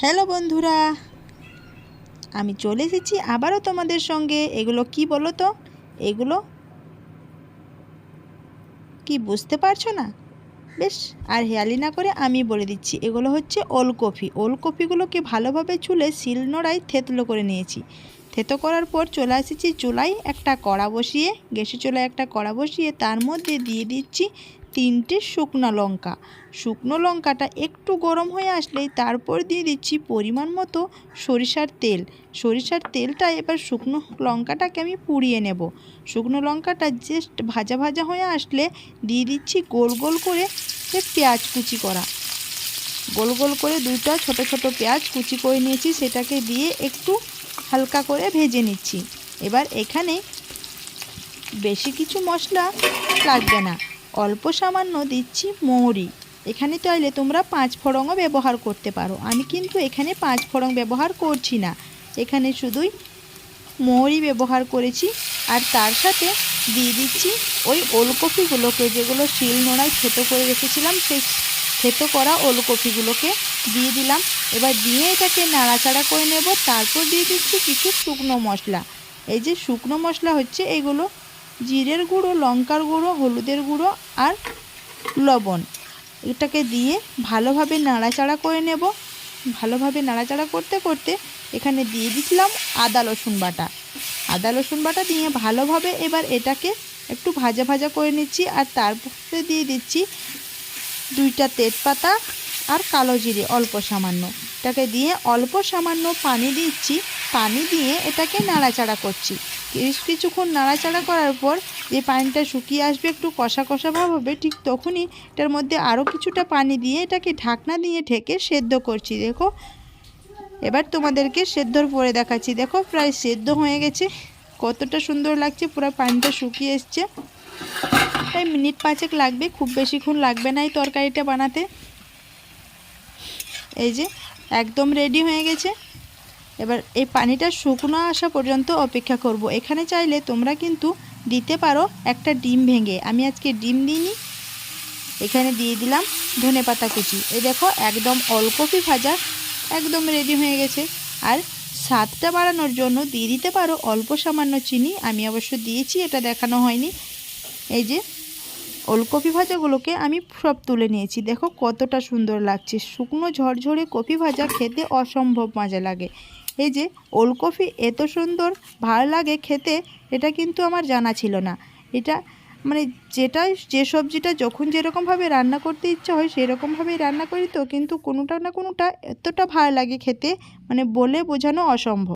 Hello বন্ধুরা, আমি চলে এসেছি আবারও তোমাদের সঙ্গে। এগুলো কি বলো তো? এগুলো কি বুঝতে পারছ না? বেশ, আর হেয়ালি না করে আমি বলে দিচ্ছি। এগুলো হচ্ছে ওলকপি। ওলকপিগুলোকে ভালোভাবে চুলে শিল শিলনোড়ায় থেতলো করে নিয়েছি। থেতো করার পর চলে এসেছি চুলায় একটা কড়া বসিয়ে গ্যাসে চুলায় একটা কড়া বসিয়ে তার মধ্যে দিয়ে দিচ্ছি তিনটে শুকনো লঙ্কা। শুকনো লঙ্কাটা একটু গরম হয়ে আসলেই তারপর দিয়ে দিচ্ছি পরিমাণ মতো সরিষার তেল। সরিষার তেলটা এবার শুকনো লঙ্কাটাকে আমি পুড়িয়ে নেব। শুকনো লঙ্কাটা জাস্ট ভাজা ভাজা হয়ে আসলে দিয়ে দিচ্ছি গোল গোল করে সে পেঁয়াজ কুচি করা। গোল গোল করে দুইটা ছোট ছোট পেঁয়াজ কুচি করে নিয়েছি, সেটাকে দিয়ে একটু হালকা করে ভেজে নিচ্ছি। এবার এখানে বেশি কিছু মশলা লাগবে না। অল্প সামান্য দিচ্ছি মৌরি। এখানে চাইলে তোমরা পাঁচ ফোড়নও ব্যবহার করতে পারো। আমি কিন্তু এখানে পাঁচ ফোড়ন ব্যবহার করছি না। এখানে শুধুই মৌরি ব্যবহার করেছি। আর তার সাথে দিয়ে দিচ্ছি ওই ওলকপিগুলোকে, যেগুলো শিল নোড়ায় থেতো করে রেখেছিলাম, সেই থেতো করা ওলকপিগুলোকে দিয়ে দিলাম। এবার দিয়ে এটাকে নাড়াচাড়া করে নেব। তারপর দিয়ে দিচ্ছি কিছু শুকনো মশলা। এই যে শুকনো মশলা হচ্ছে, এগুলো জিরের গুঁড়ো, লঙ্কার গুঁড়ো, হলুদের গুঁড়ো আর লবণ। এটাকে দিয়ে ভালোভাবে নাড়াচাড়া করে নেব। ভালোভাবে নাড়াচাড়া করতে করতে এখানে দিয়ে দিচ্ছিলাম আদা, রসুন বাটা। আদা, রসুন বাটা দিয়ে ভালোভাবে এবার এটাকে একটু ভাজা ভাজা করে নিচ্ছি আর তারপরে দিয়ে দিচ্ছি দুইটা তেজপাতা আর কালো জিরে, অল্প সামান্য। এটাকে দিয়ে অল্প সামান্য পানি দিচ্ছি। পানি দিয়ে এটাকে নাড়াচাড়া করছি। বেশ কিছুক্ষণ নাড়াচাড়া করার পর যে পানিটা শুকিয়ে আসবে, একটু কষা কষা ভাব হবে, ঠিক তখনই এটার মধ্যে আরও কিছুটা পানি দিয়ে এটাকে ঢাকনা দিয়ে ঢেকে সেদ্ধ করছি। দেখো, এবার তোমাদেরকে সেদ্ধর পরে দেখাচ্ছি। দেখো, প্রায় সেদ্ধ হয়ে গেছে। কতটা সুন্দর লাগছে, পুরো পানিটা শুকিয়ে এসছে। তাই মিনিট পাঁচেক লাগবে, খুব বেশিক্ষণ লাগবে না এই তরকারিটা বানাতে। এই যে একদম রেডি হয়ে গেছে। এবার এই পানিটা শুকনো আসা পর্যন্ত অপেক্ষা করব। এখানে চাইলে তোমরা কিন্তু দিতে পারো একটা ডিম ভেঙে। আমি আজকে ডিম দিইনি। এখানে দিয়ে দিলাম ধনে পাতা কুচি। এই দেখো একদম অলকপি ভাজা, একদম রেডি হয়ে গেছে। আর স্বাদটা বাড়ানোর জন্য দিয়ে দিতে পারো অল্প সামান্য চিনি। আমি অবশ্য দিয়েছি, এটা দেখানো হয়নি। এই যে ওলকপি ভাজাগুলোকে আমি সব তুলে নিয়েছি। দেখো কতটা সুন্দর লাগছে। শুকনো ঝরঝরে কপি ভাজা খেতে অসম্ভব মজা লাগে। এই যে ওলকপি এত সুন্দর, ভালো লাগে খেতে, এটা কিন্তু আমার জানা ছিল না। এটা মানে যেটা যে সবজিটা যখন যেরকমভাবে রান্না করতে ইচ্ছা হয় সেরকমভাবেই রান্না করি তো, কিন্তু কোনোটা না কোনোটা এতটা ভালো লাগে খেতে মানে বলে বোঝানো অসম্ভব।